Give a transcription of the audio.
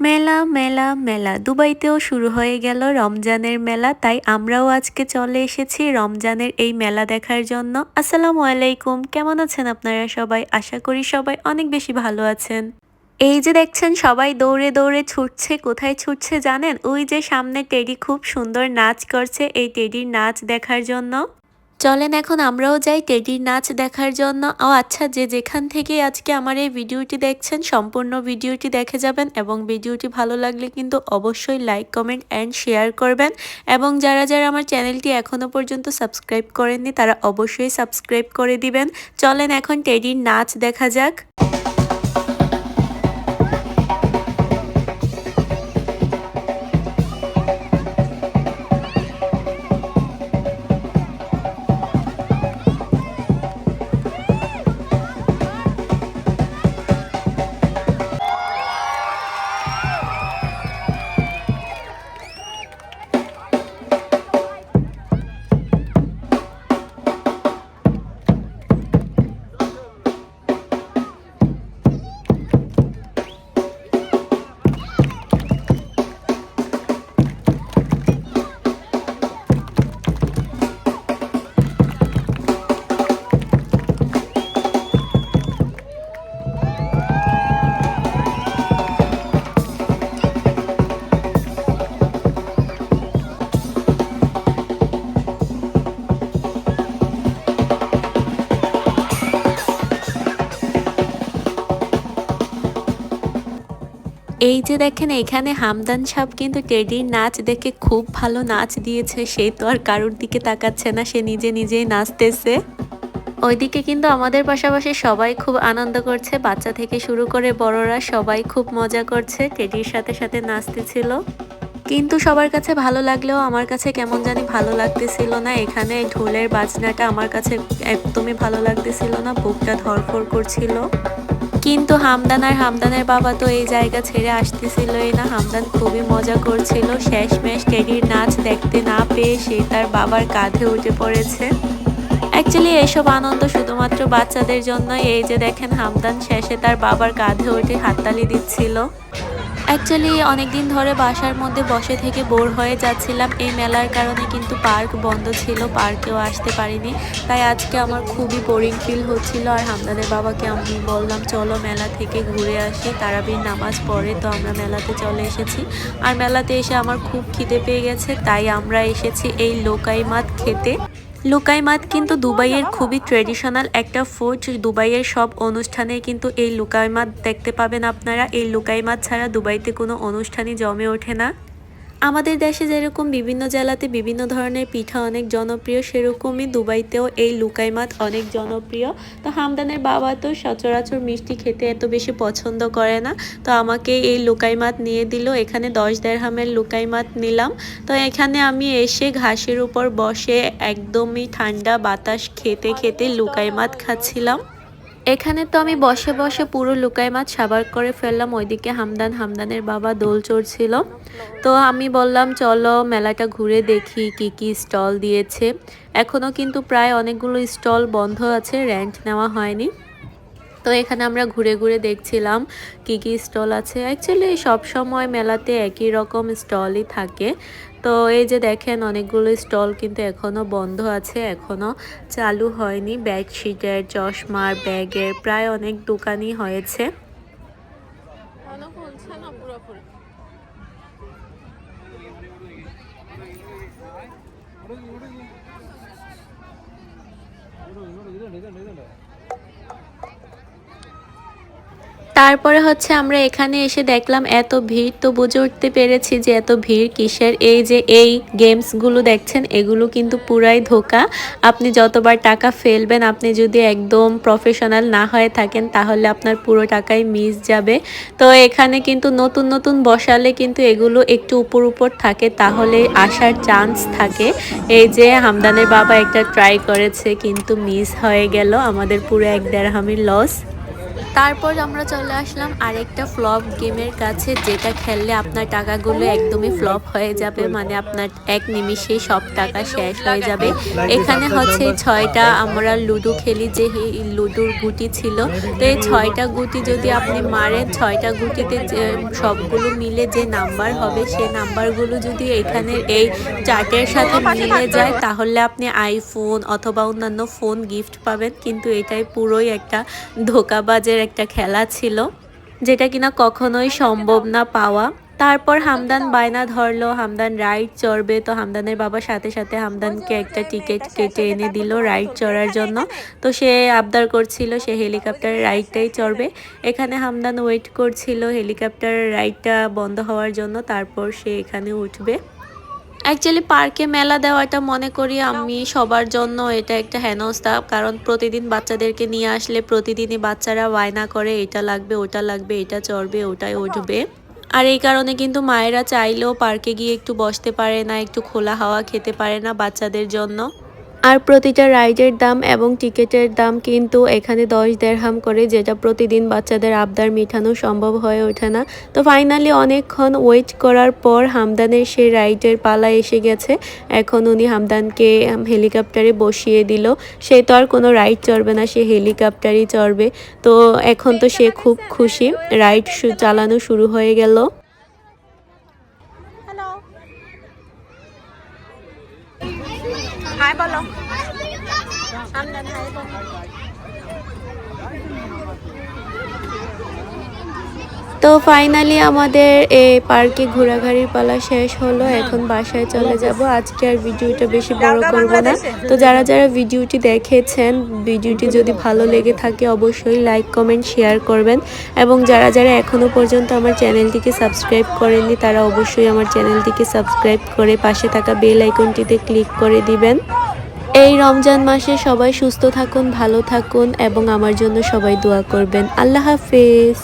মেলা মেলা মেলা। দুবাইতেও শুরু হয়ে গেল রমজানের মেলা, তাই আমরাও আজকে চলে এসেছি রমজানের এই মেলা দেখার জন্য। আসসালামু আলাইকুম। কেমন আছেন আপনারা সবাই? আশা করি সবাই অনেক বেশি ভালো আছেন। এই যে দেখছেন, সবাই দৌড়ে দৌড়ে ছুটছে। কোথায় ছুটছে জানেন? ওই যে সামনে টেডি খুব সুন্দর নাচ করছে। এই টেডির নাচ দেখার জন্য। চলেন এখন আমরাও যাই টেডির নাচ দেখার জন্য। ও আচ্ছা যে যেখান থেকে আজকে আমার এই ভিডিওটি দেখছেন, সম্পূর্ণ ভিডিওটি দেখে যাবেন এবং ভিডিওটি ভালো লাগলে কিন্তু অবশ্যই লাইক, কমেন্ট অ্যান্ড শেয়ার করবেন। এবং যারা যারা আমার চ্যানেলটি এখনও পর্যন্ত সাবস্ক্রাইব করেননি, তারা অবশ্যই সাবস্ক্রাইব করে দিবেন। চলেন এখন টেডির নাচ দেখা যাক। এই যে দেখেন, এখানে হামদান সাহ কিন্তু টেডির নাচ দেখে খুব ভালো নাচ দিয়েছে। সে তো আর কারোর দিকে তাকাচ্ছে না, সে নিজে নিজেই নাচতেছে। ওইদিকে কিন্তু আমাদের পাশাপাশি সবাই খুব আনন্দ করছে। বাচ্চা থেকে শুরু করে বড়রা সবাই খুব মজা করছে। টেডির সাথে সাথে নাচতেছিল। কিন্তু সবার কাছে ভালো লাগলেও আমার কাছে কেমন জানি ভালো লাগতেছিল না। এখানে ঢোলের বাজনাটা আমার কাছে একদমই ভালো লাগতেছিল না। বুকটা ধরফর করছিল। কিন্তু হামদান আর হামদানের বাবা তো এই জায়গা ছেড়ে আসতেছিলই না। হামদান খুবই মজা করছিল। শেষমেশ টেডির নাচ দেখতে না পেয়ে সে তার বাবার কাঁধে উঠে পড়েছে। অ্যাকচুয়ালি এসব আনন্দ শুধুমাত্র বাচ্চাদের জন্যই। এই যে দেখেন, হামদান শেষে তার বাবার কাঁধে উঠে হাততালি দিচ্ছিল। অ্যাকচুয়ালি অনেকদিন ধরে বাসার মধ্যে বসে থেকে বোর হয়ে যাচ্ছিলাম। এই মেলার কারণে কিন্তু পার্ক বন্ধ ছিল, পার্কেও আসতে পারিনি। তাই আজকে আমার খুবই বোরিং ফিল হচ্ছিল। আর হামদাদের বাবাকে আমি বললাম, চলো মেলা থেকে ঘুরে আসি, তারাবির নামাজ পড়ে তো আমরা মেলাতে চলে এসেছি। আর মেলাতে এসে আমার খুব খিদে পেয়ে গেছে, তাই আমরা এসেছি এই লোকাই মাত খেতে। লুকাই মাত কিন্তু দুবাইয়ের খুবই ট্রেডিশনাল একটা ফুড দুবাইয়ের সব অনুষ্ঠানে কিন্তু এই লুকাই মাত দেখতে পাবেন আপনারা। এই লুকাই মাত ছাড়া দুবাইতে কোনো অনুষ্ঠানই জমে ওঠে না। আমাদের দেশে যেরকম বিভিন্ন জেলাতে বিভিন্ন ধরনের পিঠা অনেক জনপ্রিয়, সেরকমই দুবাইতেও এই লুকাই মাছ অনেক জনপ্রিয়। তো হামদানের বাবা তো সচরাচর মিষ্টি খেতে এত বেশি পছন্দ করে না। তো আমাকে এই লুকাই মাছ নিয়ে দিল। এখানে দশ দেড়হামের লুকাই মাছ নিলাম। তো এখানে আমি এসে ঘাসের উপর বসে একদমই ঠান্ডা বাতাস খেতে খেতে লুকাই মাছ খাচ্ছিলাম। এখানে তো আমি বসে বসে পুরো লুকাই মাছ সাবার করে ফেললাম, ওইদিকে হামদান, হামদানের বাবা দোল চড়ছিল। তো আমি বললাম, চলো মেলাটা ঘুরে দেখি কি কি স্টল দিয়েছে। এখনও কিন্তু প্রায় অনেকগুলো স্টল বন্ধ আছে রেন্ট নেওয়া হয়নি। তো এখানে আমরা ঘুরে ঘুরে দেখছিলাম কি কি স্টল আছে। অ্যাকচুয়ালি সব সময় মেলাতে একই রকম স্টলই থাকে। তো এই যে দেখেন অনেকগুলো স্টল কিন্তু এখনও বন্ধ আছে এখনও চালু হয়নি বেডশিটের চশমার ব্যাগের প্রায় অনেক দোকানই হয়েছে তারপরে হচ্ছে আমরা এখানে এসে দেখলাম এত ভিড়, তো বুঝে উঠতে পেরেছি যে এত ভিড় কিসের। এই যে এই গেমসগুলো দেখছেন, এগুলো কিন্তু পুরাই ধোকা। আপনি যতবার টাকা ফেলবেন, আপনি যদি একদম প্রফেশনাল না হয়ে থাকেন, তাহলে আপনার পুরো টাকাই মিস যাবে। তো এখানে কিন্তু নতুন নতুন বসালে কিন্তু এগুলো একটু উপর উপর থাকে, তাহলে আসার চান্স থাকে। এই যে হামদানের বাবা একটা ট্রাই করেছে, কিন্তু মিস হয়ে গেল, আমাদের পুরো এক দেড় হামির লস তারপর আমরা চলে আসলাম আরেকটা ফ্লপ গেমের কাছে, যেটা খেললে আপনার টাকাগুলো একদমই ফ্লপ হয়ে যাবে মানে আপনার এক নিমিষেই সব টাকা শেষ হয়ে যাবে। এখানে হচ্ছে ছয়টা আমরা লুডো খেলি, যে লুডোর গুটি ছিল। তো এই ছয়টা গুটি যদি আপনি মারেন, ছয়টা গুটিতে সবগুলো মিলে যে নাম্বার হবে সেই নাম্বারগুলো যদি এখানে এই চার্টের সাথে মিলে যায়, তাহলে আপনি আইফোন অথবা অন্যান্য ফোন গিফট পাবেন। কিন্তু এটাই পুরোই একটা ধোকাবাজের একটা খেলা ছিল, যেটা কিনা কখনোই সম্ভব না পাওয়া। তারপর হামদান বায়না ধরলো, হামদান রাইড চড়বে, তো হামদানের বাবা সাথে সাথে হামদানকে একটা টিকিট কেটে এনে দিল রাইড চড়ার জন্য। তো সে আবদার করছিল, সে হেলিকপ্টার রাইডটাই চড়বে। এখানে হামদান ওয়েট করছিল হেলিকপ্টার রাইডটা বন্ধ হওয়ার জন্য, তারপর সে এখানে উঠবে। অ্যাকচুয়ালি পার্কে মেলা দেওয়াটা মনে করি আমি সবার জন্য এটা একটা হেনস্থা। কারণ প্রতিদিন বাচ্চাদেরকে নিয়ে আসলে প্রতিদিনই বাচ্চারা বায়না করে, এটা লাগবে, ওটা লাগবে, এটা চড়বে, ওটাই উঠবে। আর এই কারণে কিন্তু মায়েরা চাইলেও পার্কে গিয়ে একটু বসতে পারে না, একটু খোলা হাওয়া খেতে পারে না বাচ্চাদের জন্য। আর প্রতিটা রাইডের দাম এবং টিকিটের দাম কিন্তু এখানে দশ দেড়হাম করে, যেটা প্রতিদিন বাচ্চাদের আবদার মিঠানো সম্ভব হয়ে ওঠে না। তো ফাইনালি অনেকক্ষণ ওয়েট করার পর হামদানের সেই রাইডের পালা এসে গেছে। এখন উনি হামদানকে হেলিকপ্টারে বসিয়ে দিল। সে তো আর কোনো রাইড চড়বে না, সে হেলিকপ্টারই চড়বে। তো এখন তো সে খুব খুশি। রাইড চালানো শুরু হয়ে গেল। হাই বলো। আমদান হাই বলো। তো ফাইনালি আমাদের এই পার্কে ঘোরাঘুরির পালা শেষ হলো এখন বাসায় চলে যাব। আজকে আর ভিডিওটা বেশি বড় করব না। তো যারা যারা ভিডিওটি দেখেছেন ভিডিওটি যদি ভালো লেগে থাকে অবশ্যই লাইক কমেন্ট শেয়ার করবেন। এবং যারা যারা এখনও পর্যন্ত আমার চ্যানেলটিকে সাবস্ক্রাইব করেননি তারা অবশ্যই আমার চ্যানেলটিকে সাবস্ক্রাইব করে পাশে থাকা বেল আইকনটিতে ক্লিক করে দিবেন। এই রমজান মাসে সবাই সুস্থ থাকুন ভালো থাকুন এবং আমার জন্য সবাই দোয়া করবেন। আল্লাহ হাফেজ।